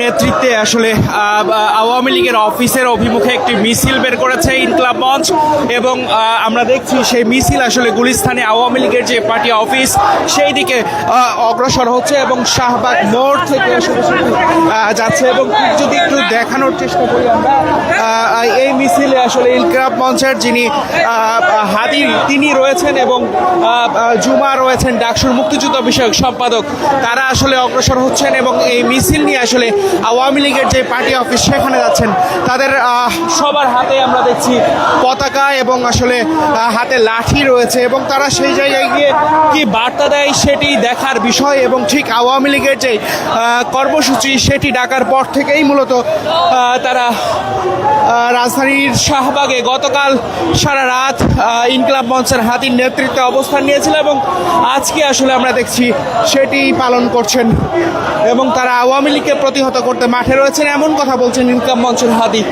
নেতৃত্বে আসলে আওয়ামী লীগের অফিসের অভিমুখে একটি মিছিল বের করেছে ইনকলাব মঞ্চ এবং আমরা দেখছি সেই মিছিল আসলে গুলিস্তানে আওয়ামী লীগের যে পার্টি অফিস সেই দিকে অগ্রসর হচ্ছে এবং শাহবাগ মোড় থেকে শুরু, যাচ্ছে এবং যদি একটু দেখানোর চেষ্টা করি আমরা এই মিছিলে আসলে ইনকলাব মঞ্চের যিনি আহ, হাদি তিনি রয়েছেন এবং জুমা রয়েছেন ডাকসুর মুক্তিযুদ্ধ বিষয়ক সম্পাদক তারা আসলে অগ্রসর হচ্ছেন এবং এই মিছিল নিয়ে আসলে আওয়ামী লীগের যে পার্টি অফিস সেখানে যাচ্ছেন। তাদের সবার হাতে আমরা দেখছি পতাকা এবং আসলে হাতে লাঠি রয়েছে এবং তারা সেই জায়গায় গিয়ে কি বার্তা দেয় সেটি দেখার বিষয় এবং ঠিক আওয়ামী লীগের যে কর্মসূচি সেটি ডাকার পর থেকেই মূলত তারা রাজধানীর শাহবাগে গতকাল সারা রাত ইনকলাব মঞ্চের হাতির নেতৃত্বে অবস্থান নিয়েছিল এবং আজকে আসলে আমরা দেখছি সেটি পালন করছেন এবং তারা আওয়ামী লীগকে প্রতিহত করতে মাঠে রয়েছেন এমন কথা বলছেন ইনকাম মঞ্চের হাদি।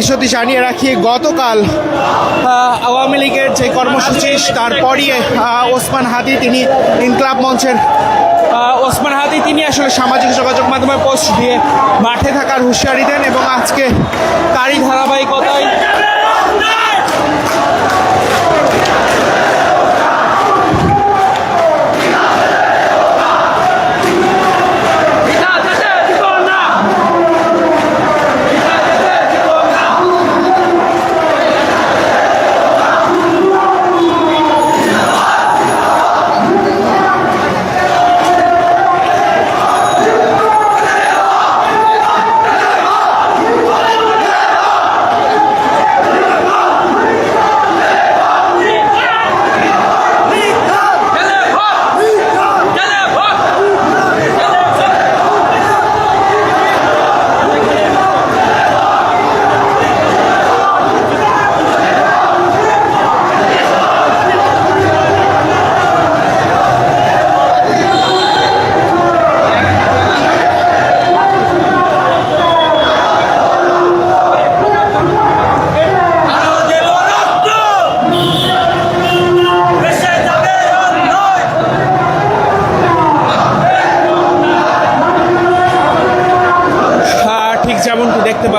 ঠিক সত্যি জানিয়ে রাখি, গতকাল আওয়ামী লীগের যে কর্মসূচি তারপরই ওসমান হাদি তিনি ইনকলাব মঞ্চের ওসমান হাদি তিনি আসলে সামাজিক যোগাযোগ মাধ্যমে পোস্ট দিয়ে মাঠে থাকার হুঁশিয়ারি দেন এবং আজকে তারই ধারাবাহিকতায়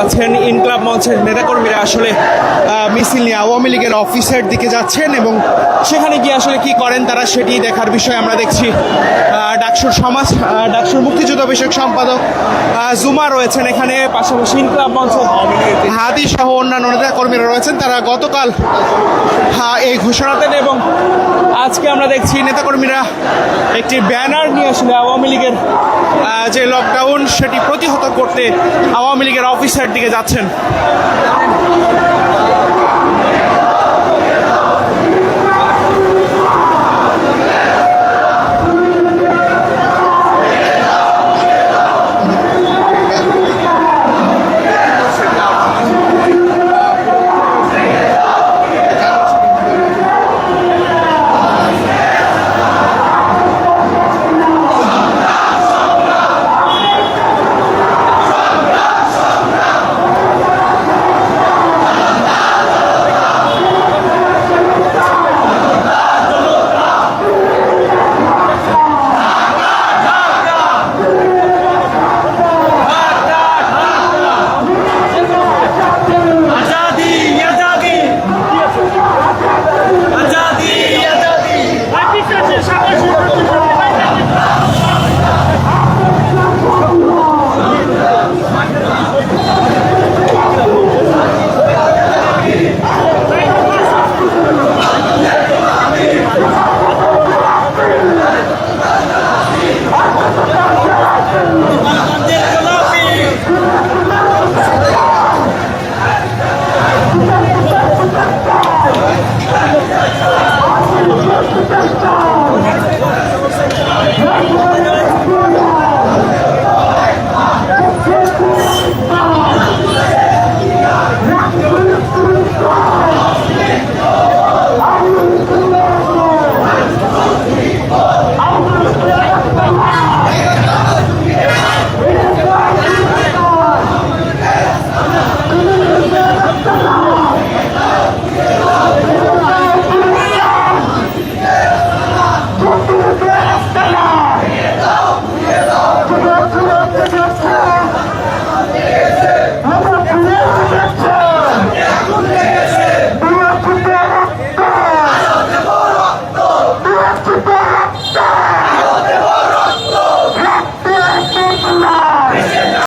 পাচ্ছেন ইনকলাব মঞ্চের নেতাকর্মীরা আসলে মিছিল নিয়ে আওয়ামী লীগের অফিসের দিকে যাচ্ছেন এবং সেখানে গিয়ে আসলে কি করেন তারা সেটি দেখার বিষয় আমরা দেখছি। ডাকসুর সমাজ ডাকসুর মুক্তিযুদ্ধ বিষয়ক সম্পাদক জুমা রয়েছেন এখানে, পাশাপাশি ইনকলাব মঞ্চের হাদি সহ অন্যান্য নেতা কর্মীরা রয়েছেন, তারা গতকাল এই ঘোষণা দেন এবং আজকে আমরা দেখছি নেতাকর্মীরা একটি ব্যানার নিয়ে আসলে আওয়ামী লীগের যে লকডাউন সেটি প্রতিহত করতে আওয়ামী লীগের অফিসের দিকে যাচ্ছেন।